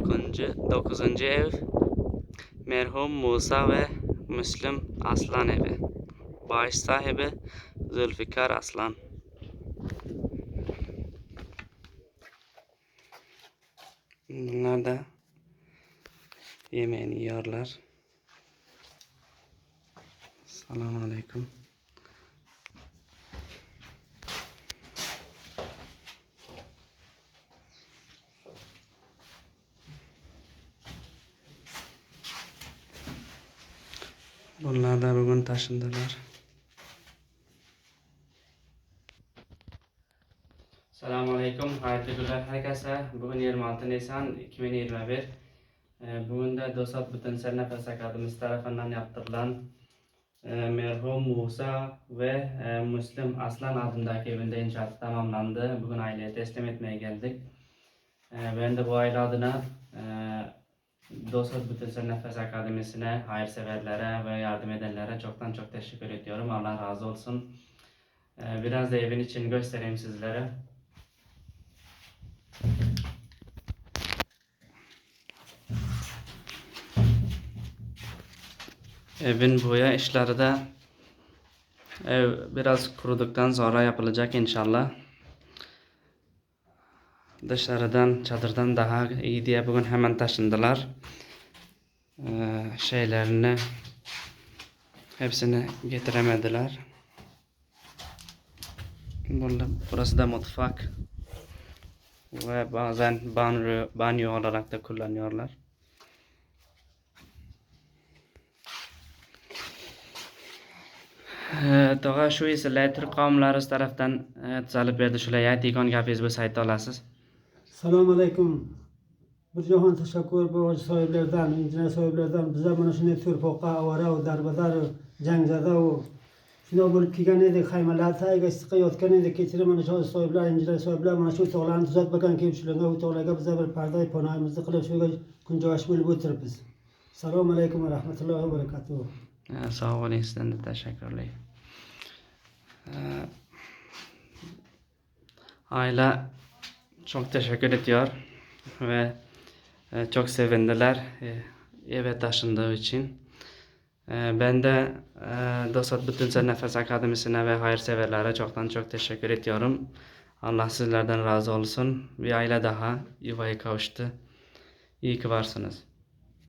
Dokuzuncu, dokuzuncu ev merhum Musa ve Müslüm Aslan evi. Bağış sahibi Zülfikar Aslan. Bunlar da yemeğini yiyorlar. Selamun Aleyküm. Bunlar da bugün taşındılar. Selamun Aleyküm. Hayırlı günler herkese. Bugün 26 Nisan 2021. Ee, Bugün de Dostat Bütünsel Nefes Akademisi tarafından yaptırılan e, merhum Musa ve e, Müslüm Aslan adındaki evinde inşaatı tamamlandı. Bugün aileye teslim etmeye geldik. E, Ben de bu aile adına Dostat Bütünsel Nefes Akademisi'ne, hayırseverlere ve yardım edenlere çoktan çok teşekkür ediyorum. Allah razı olsun. E, Biraz da evin için göstereyim sizlere. Evin boya işleri de ev biraz kuruduktan sonra yapılacak inşallah. Dışarıdan çadırdan daha iyi diye bugün hemen taşındılar. Ee, şeylerini hepsini getiremediler. Burada, burası da mutfak ve bazen banyo, banyo olarak da kullanıyorlar. Tog'a shu sizlar turk qavmlari tarafdan e, tuzalib berdi shular aytadigan gapingiz bo'lsa ayta olasiz Selamun Aleyküm. Bir cihan teşekkür bu sahiplerden, incine sahiplerden bize bunu şimdi Türpoka, Avara, o Darbadar, Cengzada o Şuna bulup kigen edik, haymalar sayga sıkı yotken edik, keçire bana şu sahipler, incine sahipler, bana şu toğlan tuzat bakan kim şulunga, bu toğlaga bize bir pardayı panayımızı kılıp şu kuncaş bulup oturup biz. Selamun Aleyküm ve Rahmetullahi ve Berekatuhu. Sağ olun sizden de teşekkürler Ee, aile çok teşekkür ediyor ve e, çok sevindiler e, eve taşındığı için. E, ben de Dostat Bütünsel Nefes Akademisi'ne ve hayırseverlere çoktan çok teşekkür ediyorum. Allah sizlerden razı olsun. Bir aile daha yuvaya kavuştu. İyi ki varsınız.